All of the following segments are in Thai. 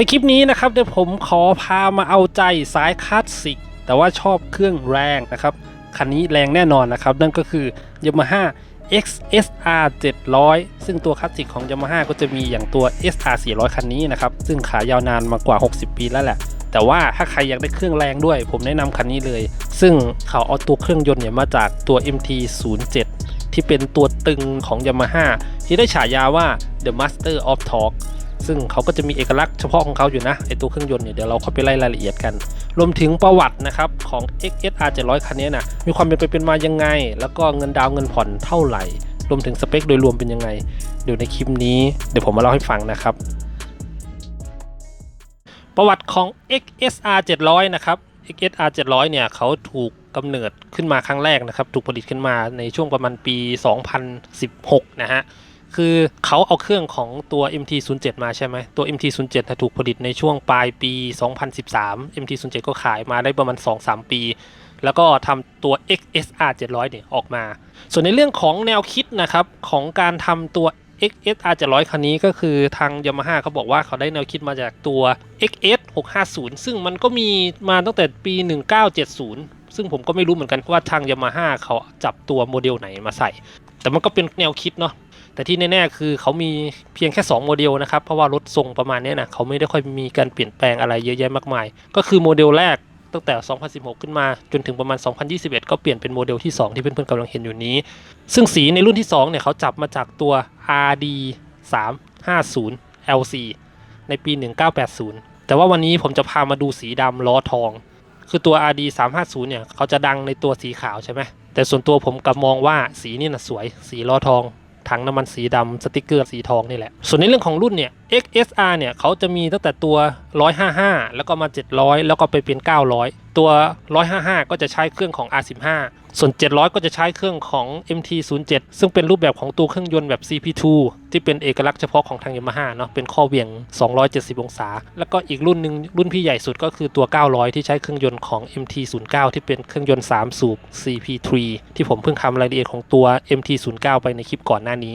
ในคลิปนี้นะครับเดี๋ยวผมขอพามาเอาใจสายคลาสสิก แต่ว่าชอบเครื่องแรงนะครับ คันนี้แรงแน่นอนนะครับ นั่นก็คือ Yamaha XSR 700 ซึ่งตัวคลาสสิกของ Yamaha ก็จะมีอย่างตัว SR 400 คันนี้นะครับ ซึ่งขายาวนานมากว่า 60 ปีแล้วแหละ แต่ว่าถ้าใครอยากได้เครื่องแรงด้วย ผมแนะนำคันนี้เลย ซึ่งเขาเอาตัวเครื่องยนต์เนี่ยมาจากตัว MT 07ที่เป็นตัวตึงของ Yamaha ที่ได้ฉายาว่า The Master of Torque ซึ่งเขาก็จะมีเอกลักษณ์เฉพาะของเขาอยู่นะไอตัวเครื่องยนต์เนี่ยเดี๋ยวเราเข้าไปไล่รายละเอียดกัน รวมถึงประวัตินะครับของ XSR 700 คันนี้นะมีความเป็นไปเป็นมายังไง แล้วก็เงินดาวเงินผ่อนเท่าไหร่ รวมถึงสเปคโดยรวมเป็นยังไงเดี๋ยวในคลิปนี้เดี๋ยวผมมาเล่าให้ฟังนะครับ ประวัติของ XSR 700 นะครับ XSR 700 เนี่ยเขาถูกกำเนิดขึ้นมาครั้งแรกนะครับ ถูกผลิตขึ้นมาในช่วงประมาณปี 2016 นะฮะ คือเขาเอาเครื่องของตัว MT07 มาใช่ไหมตัว MT07 ถูกผลิตในช่วงปลายปี 2013 MT07 ก็ขายมาได้ประมาณ 2-3 ปี แล้วก็ทำตัว XSR 700เนี่ยออกมา ส่วนในเรื่องของแนวคิดนะครับของการทำตัว XSR 700คันนี้ก็คือทาง Yamaha เขาบอกว่าเขาได้แนวคิดมาจากตัว XS 650 ซึ่งมันก็มีมาตั้งแต่ปี 1970 ซึ่งผมก็ไม่รู้เหมือนกันว่าทาง Yamaha เขาจับตัวโมเดลไหนมาใส่ แต่มันก็เป็นแนวคิดเนาะ แต่ที่แน่ๆคือเขามีเพียงแค่ 2 โมเดลนะครับ เพราะว่ารถทรงประมาณนี้นะเขาไม่ได้ค่อยมีการเปลี่ยนแปลงอะไรเยอะแยะมากมาย ก็คือโมเดลแรกตั้งแต่ 2016 ขึ้นมาจนถึงประมาณ 2021 ก็เปลี่ยนเป็นโมเดลที่ 2 ที่เพื่อนๆกำลังเห็นอยู่นี้ ซึ่งสีในรุ่นที่ 2 เนี่ยเขาจับมาจากตัว RD 350 LC ในปี 1980 แต่ว่าวันนี้ผมจะพามาดูสีดำล้อทอง คือตัว RD 350 เนี่ยเขาจะดังในตัวสีขาวใช่ไหมแต่ส่วนตัวผมกลับมองว่าสีนี่นะสวย สีล้อทอง ถังน้ำมันสีดำสติกเกอร์สีทองนี่แหละ ส่วนในเรื่องของรุ่นเนี่ย XSR เนี่ยเขาจะมีตั้งแต่ตัว 155 แล้วก็มา 700 แล้วก็ไปเป็น 900 ตัว 155 ก็จะใช้เครื่องของ R15 ส่วน 700 ก็จะใช้เครื่องของ MT07 ซึ่งเป็นรูปแบบของตัวเครื่องยนต์แบบ CP2 ที่เป็นเอกลักษณ์เฉพาะของทาง Yamaha เนาะเป็นข้อเวียง 270 องศา แล้วก็อีกรุ่นหนึ่งรุ่นพี่ใหญ่สุดก็คือตัว 900 ที่ใช้เครื่องยนต์ของ MT09 ที่เป็นเครื่องยนต์ 3 สูบ CP3 ที่ผมเพิ่งทำรายละเอียดของตัว MT09 ไปในคลิปก่อนหน้านี้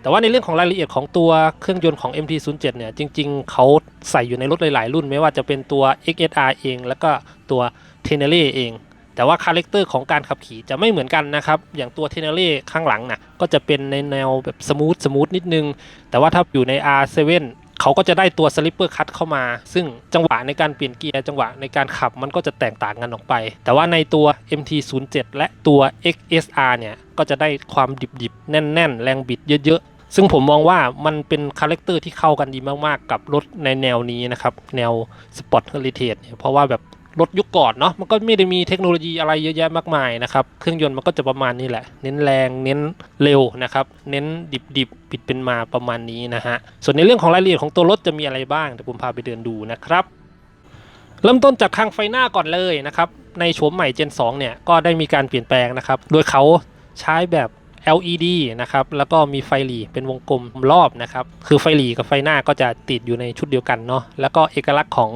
แต่ว่าในเรื่องของรายละเอียดของตัวเครื่องยนต์ของ MT07 เนี่ยจริงๆ เขาใส่อยู่ในรถหลาย ๆ รุ่นไม่ว่าจะเป็นตัว XSR เอง แล้วก็ตัว t e n e r e เอง แต่ว่าคาแรคเตอร์ของการขับขี่จะไม่เหมือนกันนะครับ อย่างตัว t e n e r e ข้างหลังนะก็จะเป็นในแนวแบบสมูทสมูทนิดนึง แต่ว่าถ้าอยู่ใน R7 เขาก็จะได้ตัวสลิปเปอร์คัตเข้ามา ซึ่งจังหวะในการเปลี่ยนเกียร์จังหวะในการขับมันก็จะแตกต่างกันออกไป แต่ว่าในตัว MT07 และตัว XSR เนี่ยก็จะได้ความดิบๆ แน่น ๆ แรงบิดเยอะๆ ซึ่งผมมองว่ามันเป็นคาแรคเตอร์ที่เข้ากันดีมากๆ กับรถในแนวนี้นะครับ แนวสปอร์ตเฮลิเทจเนี่ยเพราะว่าแบบ รถยุคก่อนเนาะมันก็ไม่ได้มีเทคโนโลยีอะไรเยอะแยะมากมายนะครับ เครื่องยนต์มันก็จะประมาณนี้แหละ เน้นแรง เน้นเร็วนะครับ เน้นดิบๆปิดเป็นมาประมาณนี้นะฮะ ส่วนในเรื่องของรายละเอียดของตัวรถจะมีอะไรบ้างเดี๋ยวผมพาไปเดินดูนะครับ เริ่มต้นจากทางไฟหน้าก่อนเลยนะครับ ในโฉมใหม่ Gen 2 เนี่ยก็ได้มีการเปลี่ยนแปลงนะครับ โดยเขาใช้แบบ LED นะครับ แล้วก็มีไฟหลีเป็นวงกลมรอบนะครับ คือไฟหลีกับไฟหน้าก็จะติดอยู่ในชุดเดียวกันเนาะ แล้วก็เอกลักษณ์ของ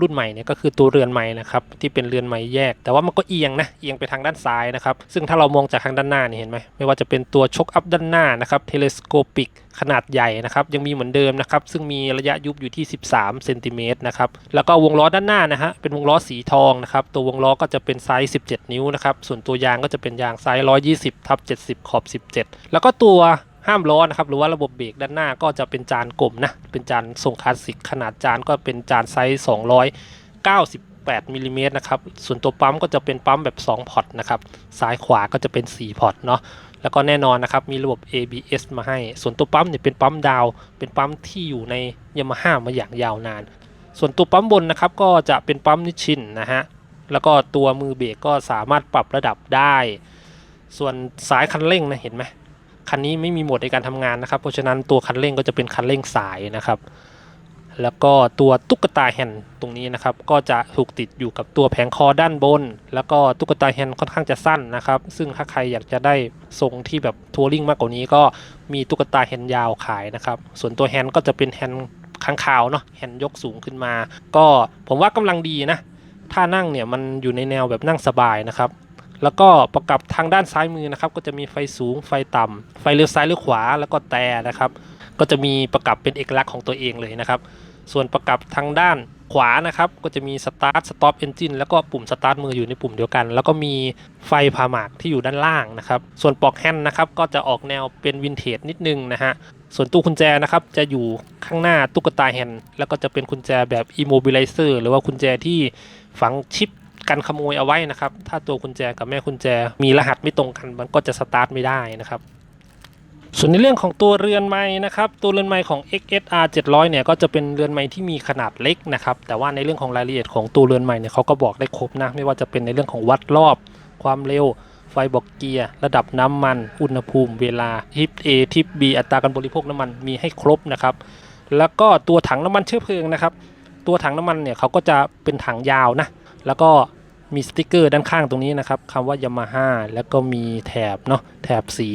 รุ่นใหม่เนี่ยก็คือตัวเรือนไม้นะครับที่เป็นเรือนไม้แยก แต่ว่ามันก็เอียงนะเอียงไปทางด้านซ้ายนะครับซึ่งถ้าเรามองจากทางด้านหน้านี่เห็นไหมไม่ว่าจะเป็นตัวชกอัพด้านหน้านะครับเทเลสโคปิกขนาดใหญ่นะครับยังมีเหมือนเดิมนะครับซึ่งมีระยะยุบอยู่ที่ 13เซนติเมตรนะครับแล้วก็วงล้อด้านหน้านะฮะเป็นวงล้อสีทองนะครับตัววงล้อก็จะเป็นไซส์17 นิ้วนะครับส่วนตัวยางก็จะเป็นยางไซส์120ทับ70ขอบ17 แล้วก็ตัว ห้ามล้อนะครับหรือว่าระบบเบรกด้านหน้าก็จะเป็นจานกลมนะเป็นจานทรงคลาสสิกขนาดจานก็เป็นจานไซส์298มิลลิเมตรนะครับส่วนตัวปั๊มก็จะเป็นปั๊มแบบ 2 พอร์ตนะครับซ้ายขวาก็จะเป็น 4 พอร์ตเนาะแล้วก็แน่นอนนะครับมีระบบ ABS มาให้ ส่วนตัวปั๊มเนี่ยเป็นปั๊มดาว เป็นปั๊มที่อยู่ในยามาฮ่ามาอย่างยาวนาน ส่วนตัวปั๊มบนนะครับก็จะเป็นปั๊มนิชินนะฮะแล้วก็ตัวมือเบรกก็สามารถปรับระดับได้ ส่วนสายคันเร่งนะเห็นไหม คันนี้ไม่มีโหมดในการทำงานนะครับ เพราะฉะนั้นตัวคันเร่งก็จะเป็นคันเร่งสายนะครับ แล้วก็ตัวตุ๊กตาแฮนด์ตรงนี้นะครับ ก็จะถูกติดอยู่กับตัวแผงคอด้านบน แล้วก็ตุ๊กตาแฮนด์ค่อนข้างจะสั้นนะครับ ซึ่งถ้าใครอยากจะได้ทรงที่แบบทัวริงมากกว่านี้ก็มีตุ๊กตาแฮนด์ยาวขายนะครับ ส่วนตัวแฮนด์ก็จะเป็นแฮนด์ข้างขาวเนาะแฮนด์ยกสูงขึ้นมา ก็ผมว่ากำลังดีนะถ้านั่งเนี่ยมันอยู่ในแนวแบบนั่งสบายนะครับ แล้วก็ประกับทางด้านซ้ายมือนะครับ ก็จะมีไฟสูงไฟต่ำไฟเลี้ยวซ้ายเลี้ยวขวาแล้วก็แต่นะครับ ก็จะมีประกับเป็นเอกลักษณ์ของตัวเองเลยนะครับ ส่วนประกับทางด้านขวานะครับ ก็จะมี Start Stop Engine แล้วก็ปุ่ม Start มืออยู่ในปุ่มเดียวกัน แล้วก็มีไฟพาหมากที่อยู่ด้านล่างนะครับ ส่วนปลอกแฮนด์นะครับ ก็จะออกแนวเป็นวินเทจนิดนึงนะฮะส่วนตู้กุญแจนะครับจะอยู่ข้างหน้าตุ๊กตาแฮนด์แล้วก็จะเป็นกุญแจแบบ immobilizer หรือว่ากุญแจที่ฝังชิป กันขโมยเอาไว้นะครับ ถ้าตัวกุญแจกับแม่กุญแจมีรหัสไม่ตรงกันมันก็จะสตาร์ทไม่ได้นะครับส่วนในเรื่องของตัวเรือนไม้นะครับ ตัวเรือนไม้ของ XSR 700 เนี่ยก็จะเป็นเรือนไม้ที่มีขนาดเล็กนะครับ แต่ว่าในเรื่องของรายละเอียดของตัวเรือนไม้เนี่ยเขาก็บอกได้ครบนะ ไม่ว่าจะเป็นในเรื่องของวัดรอบ ความเร็ว ไฟบอกเกียร์ ระดับน้ำมัน อุณหภูมิ เวลา ทิป A ทิป B อัตราการบริโภคน้ำมันมีให้ครบนะครับ แล้วก็ตัวถังน้ำมันเชื้อเพลิงนะครับ ตัวถังน้ำมันเนี่ยเขาก็จะเป็นถังยาวนะ แล้วก็ มีสติกเกอร์ด้านข้างตรงนี้นะครับคำว่ายามาฮ่าแล้วก็มีแถบเนาะแถบสี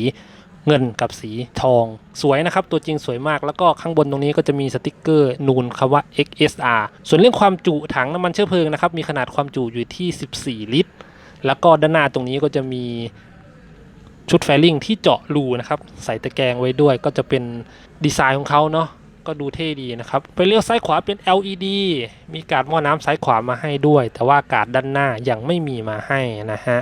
เงินกับสีทอง สวยนะครับ ตัวจริงสวยมากแล้วก็ข้างบนตรงนี้ก็จะมีสติกเกอร์นูนคำว่า XSR ส่วนเรื่องความจุถังน้ำมันเชื้อเพลิงนะครับ มีขนาดความจุอยู่ที่ 14 ลิตร แล้วก็ด้านหน้าตรงนี้ก็จะมีชุดแฟลิงที่เจาะรูนะครับ ใส่ตะแกรงไว้ด้วยก็จะเป็นดีไซน์ของเขาเนาะ ก็ดูเท่ดีนะครับไปเลี้ยวซ้ายขวาเป็น LED มีการดหม้อน้ำซ้ายขวามาให้ด้วย แต่ว่าการดด้านหน้ายังไม่มีมาให้นะฮะ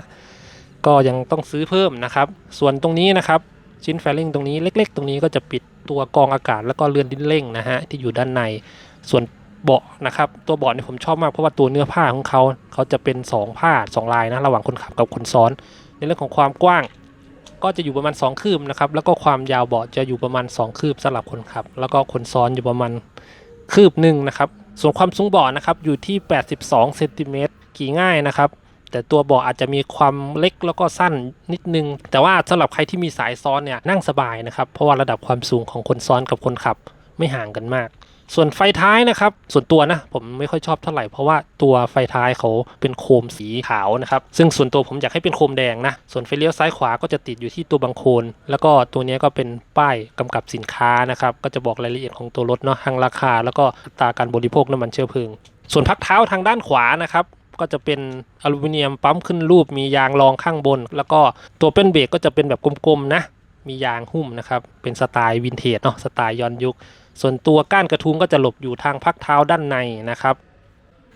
ก็ยังต้องซื้อเพิ่มนะครับ ส่วนตรงนี้นะครับชิ้นแฟลิงตรงนี้เล็ก ๆ ตรงนี้ก็จะปิดตัวกองอากาศแล้วก็เรือนดิ้นเร่งนะฮะที่อยู่ด้านในส่วนเบาะนะครับตัวเบาะนี่ผมชอบมากเพราะว่าตัวเนื้อผ้าของเขาเขาจะเป็น 2 ผ้า 2 ลายนะระหว่างคนขับกับคนซ้อน ในเรื่องของความกว้าง ก็จะอยู่ประมาณ 2 คืบนะครับ แล้วก็ความยาวเบาะจะอยู่ประมาณ 2 คืบสำหรับคนขับ แล้วก็คนซ้อนอยู่ประมาณคืบหนึ่งนะครับ ส่วนความสูงเบาะนะครับอยู่ที่ 82เซนติเมตรขี่ง่ายนะครับ แต่ตัวเบาะอาจจะมีความเล็กแล้วก็สั้นนิดนึง แต่ว่าสำหรับใครที่มีสายซ้อนเนี่ยนั่งสบายนะครับ เพราะว่าระดับความสูงของคนซ้อนกับคนขับไม่ห่างกันมาก ส่วนไฟท้ายนะครับ ส่วนตัวนะผมไม่ค่อยชอบเท่าไหร่เพราะว่าตัวไฟท้ายเขาเป็นโคมสีขาวนะครับ ซึ่งส่วนตัวผมอยากให้เป็นโคมแดงนะ ส่วนไฟเลี้ยวซ้ายขวาก็จะติดอยู่ที่ตัวบังโคลนแล้วก็ตัวนี้ก็เป็นป้ายกำกับสินค้านะครับ ก็จะบอกรายละเอียดของตัวรถเนาะทางราคา แล้วก็อัตราการบริโภคน้ำมันเชื้อเพลิง ส่วนพักเท้าทางด้านขวานะครับก็จะเป็นอลูมิเนียมปั๊มขึ้นรูปมียางรองข้างบน แล้วก็ตัวเป็นเบรกก็จะเป็นแบบกลมๆนะ มียางหุ้มนะครับ เป็นสไตล์วินเทจเนาะสไตล์ย้อนยุค ส่วนตัวก้านกระทุงก็จะหลบอยู่ทางพักเท้าด้านในนะครับ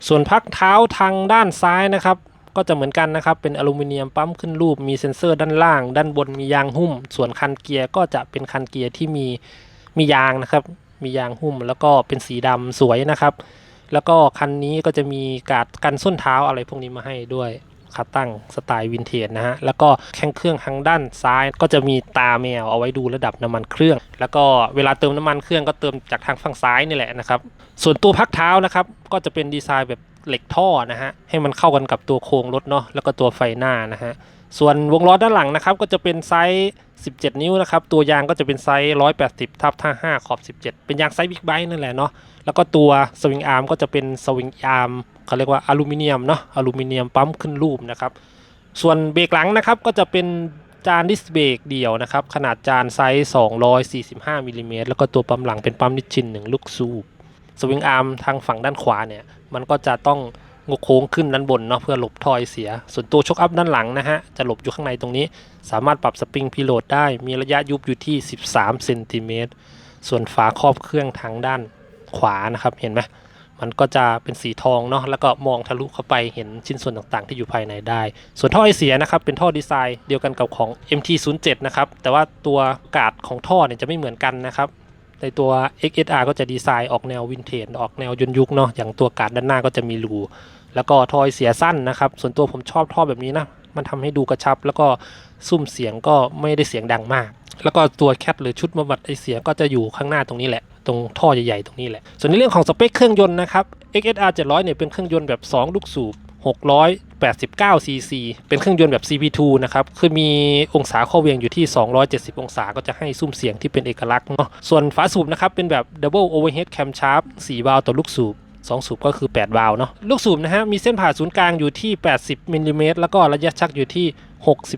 ส่วนพักเท้าทางด้านซ้ายนะครับ ก็จะเหมือนกันนะครับ เป็นอลูมิเนียมปั๊มขึ้นรูปมีเซ็นเซอร์ด้านล่าง ด้านบนมียางหุ้ม ส่วนคันเกียร์ก็จะเป็นคันเกียร์ที่มีมียางนะครับ มียางหุ้มแล้วก็เป็นสีดำสวยนะครับ แล้วก็คันนี้ก็จะมีกาดกันส้นเท้าอะไรพวกนี้มาให้ด้วย ขาตั้งสไตล์วินเทจนะฮะ แล้วก็แข้งเครื่องทางด้านซ้ายก็จะมีตาแมวเอาไว้ดูระดับน้ำมันเครื่อง แล้วก็เวลาเติมน้ำมันเครื่องก็เติมจากทางฝั่งซ้ายนี่แหละนะครับ ส่วนตัวพักเท้านะครับก็จะเป็นดีไซน์แบบเหล็กท่อนะฮะให้มันเข้ากันกับตัวโครงรถเนาะแล้วก็ตัวไฟหน้านะฮะส่วนวงล้อด้านหลังนะครับก็จะเป็นไซส์ 17 นิ้วนะครับ ตัวยางก็จะเป็นไซส์ 180ทับ5ขอบ 17 เป็นยางไซส์บิ๊กไบค์นั่นแหละเนาะแล้วก็ตัวสวิงอาร์มก็จะเป็นสวิงอาร์ม เขาเรียกว่าอลูมิเนียมเนาะอลูมิเนียมปั๊มขึ้นรูปนะครับ ส่วนเบรกหลังนะครับก็จะเป็นจานดิสเบรกเดี่ยวนะครับ ขนาดจานไซส์ 245มิลลิเมตรแล้วก็ตัวปั๊มหลังเป็นปั๊มนิชชินหนึ่งลูกสูบสวิงอาร์มทางฝั่งด้านขวาเนี่ย มันก็จะต้องงกโค้งขึ้นด้านบนเนาะเพื่อหลบทอยเสีย ส่วนตัวช็อคอัพด้านหลังนะฮะ จะหลบอยู่ข้างในตรงนี้ สามารถปรับสปริงพิโลดได้ มีระยะยุบอยู่ที่ 13เซนติเมตรส่วนฝาครอบเครื่องทางด้านขวานะครับเห็นไหม มันก็จะเป็นสีทองเนาะแล้วก็มองทะลุเข้าไปเห็นชิ้นส่วนต่างๆ ที่อยู่ภายในได้ ส่วนท่อไอเสียนะครับเป็นท่อดีไซน์เดียวกันกับของ MT07 นะครับแต่ว่าตัวกาดของท่อเนี่ยจะไม่เหมือนกันนะครับในตัว XSR ก็จะดีไซน์ออกแนววินเทจออกแนวยนยุคเนาะอย่างตัวกาดด้านหน้าก็จะมีรูแล้วก็ท่อไอเสียสั้นนะครับ ส่วนตัวผมชอบท่อแบบนี้นะ มันทำให้ดูกระชับ แล้วก็ซุ้มเสียงก็ไม่ได้เสียงดังมาก แล้วก็ตัวแคทหรือชุดบำบัดไอเสียก็จะอยู่ข้างหน้าตรงนี้แหละ ตรงท่อใหญ่ๆตรงนี้แหละ ส่วนในเรื่องของสเปคเครื่องยนต์นะครับ XSR 700เนี่ยเป็นเครื่องยนต์แบบ 2 ลูกสูบ689 cc เป็นเครื่องยนต์แบบ CP2 นะครับ คือมีองศาข้อเวียงอยู่ที่ 270 องศาก็จะให้ซุ้มเสียงที่เป็นเอกลักษณ์เนาะ ส่วนฝาสูบนะครับ เป็นแบบ Double Overhead Camshaft 4 วาล์วต่อลูกสูบ2 สูบก็คือ 8 วาล์วเนาะ ลูกสูบนะฮะ มีเส้นผ่าศูนย์กลางอยู่ที่ 80มิลลิเมตรแล้วก็ระยะชักอยู่ที่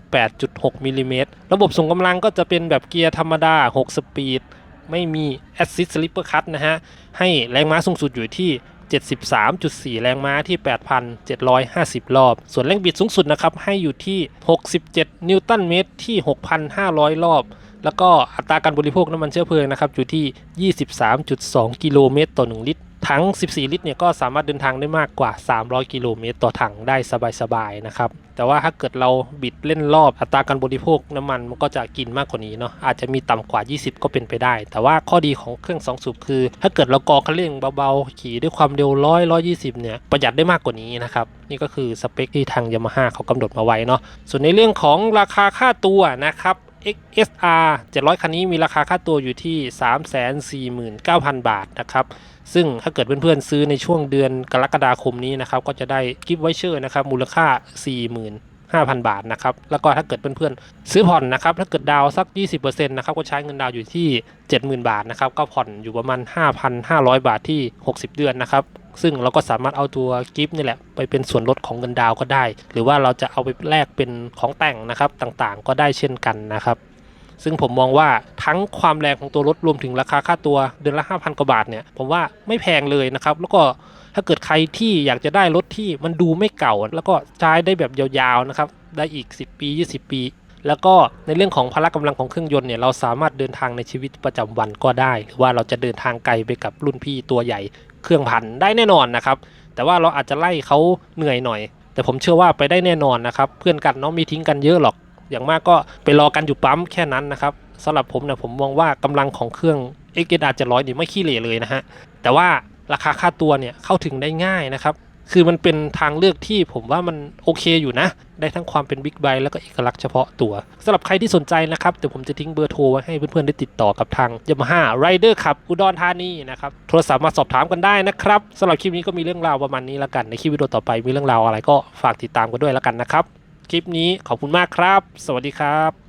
68.6มิลลิเมตรระบบส่งกำลังก็จะเป็นแบบเกียร์ธรรมดา 6 สปีด ไม่มี Assist Slipper Cut นะฮะ ให้แรงม้าสูงสุดอยู่ที่ 73.4 แรงม้าที่ 8,750 รอบ ส่วนแรงบิดสูงสุดนะครับ ให้อยู่ที่ 67 นิวตันเมตรที่ 6,500 รอบ แล้วก็อัตราการบริโภคน้ำมันเชื้อเพลิงนะครับ อยู่ที่ 23.2 กิโลเมตรต่อ 1 ลิตร ถัง14 ลิตรเนี่ยก็สามารถเดินทางได้มากกว่า 300 กิโลเมตรต่อถังได้สบายๆนะครับ แต่ว่าถ้าเกิดเราบิดเล่นรอบอัตราการบริโภคน้ำมันมันก็จะกินมากกว่านี้เนาะอาจจะมีต่ำกว่า 20 ก็เป็นไปได้ แต่ว่าข้อดีของเครื่อง 2 สูบคือ ถ้าเกิดเรากอคันเร่งเบาๆ ขี่ด้วยความเร็ว100 120เนี่ยประหยัดได้มากกว่านี้นะครับ นี่ก็คือสเปคที่ทางยามาฮ่าเขากำหนดมาไว้เนาะส่วนในเรื่องของราคาค่าตัวนะครับ XSR 700 คันนี้มีราคาค่าตัวอยู่ที่ 349,000 บาทนะครับ ซึ่งถ้าเกิดเพื่อนๆซื้อในช่วงเดือนกรกฎาคมนี้นะครับ ก็จะได้กิฟต์ไวเชอร์นะครับ มูลค่า 40,000 5,000 บาทนะครับแล้วก็ถ้าเกิดเพื่อนๆซื้อผ่อนนะครับถ้าเกิดดาวสัก 20%นะครับก็ใช้เงินดาวอยู่ที่ 70,000 บาทนะครับก็ผ่อนอยู่ประมาณ 5,500 บาทที่ 60 เดือนนะครับซึ่งเราก็สามารถเอาตัวกิฟต์นี่แหละไปเป็นส่วนลดของเงินดาวก็ได้ หรือว่าเราจะเอาไปแลกเป็นของแต่งนะครับต่างๆ ก็ได้เช่นกันนะครับ ซึ่งผมมองว่าทั้งความแรงของตัวรถรวมถึงราคาค่าตัวเดือนละ 5,000 กว่าบาทเนี่ยผมว่าไม่แพงเลยนะครับ แล้วก็ถ้าเกิดใครที่อยากจะได้รถที่มันดูไม่เก่า แล้วก็ใช้ได้แบบยาวๆนะครับได้อีก 10 ปี 20 ปี แล้วก็ในเรื่องของพละกำลังของเครื่องยนต์เนี่ยเราสามารถเดินทางในชีวิตประจำวันก็ได้ หรือว่าเราจะเดินทางไกลไปกับรุ่นพี่ตัวใหญ่เครื่องพันได้แน่นอนนะครับแต่ว่าเราอาจจะไล่เขาเหนื่อยหน่อย แต่ผมเชื่อว่าไปได้แน่นอนนะครับ เพื่อนกันเนาะมีทิ้งกันเยอะหรอก อย่างมากก็ไปรอกันอยู่ปั๊มแค่นั้นนะครับสำหรับผมเนี่ยผมมองว่ากำลังของเครื่อง x r 700นี่ไม่ขี้เหร่เลยนะฮะแต่ว่าราคาค่าตัวเนี่ยเข้าถึงได้ง่ายนะครับคือมันเป็นทางเลือกที่ผมว่ามันโอเคอยู่นะ ได้ทั้งความเป็นบิ๊กไบค์แล้วก็เอกลักษณ์เฉพาะตัวสำหรับใครที่สนใจนะครับเดี๋ยวผมจะทิ้งเบอร์โทรไว้ให้เพื่อนๆได้ติดต่อกับทาง Yamaha Rider ขับอุดรธานีนะครับโทรศัพท์มาสอบถามกันได้นะครับสำหรับคลิปนี้ก็มีเรื่องราวประมาณนี้แล้วกันในคลิปวิดีโอต่อไปมีเรื่องราวอะไรก็ฝากติดตามกันด้วยแล้วกันนะครับ คลิปนี้ขอบคุณมากครับ สวัสดีครับ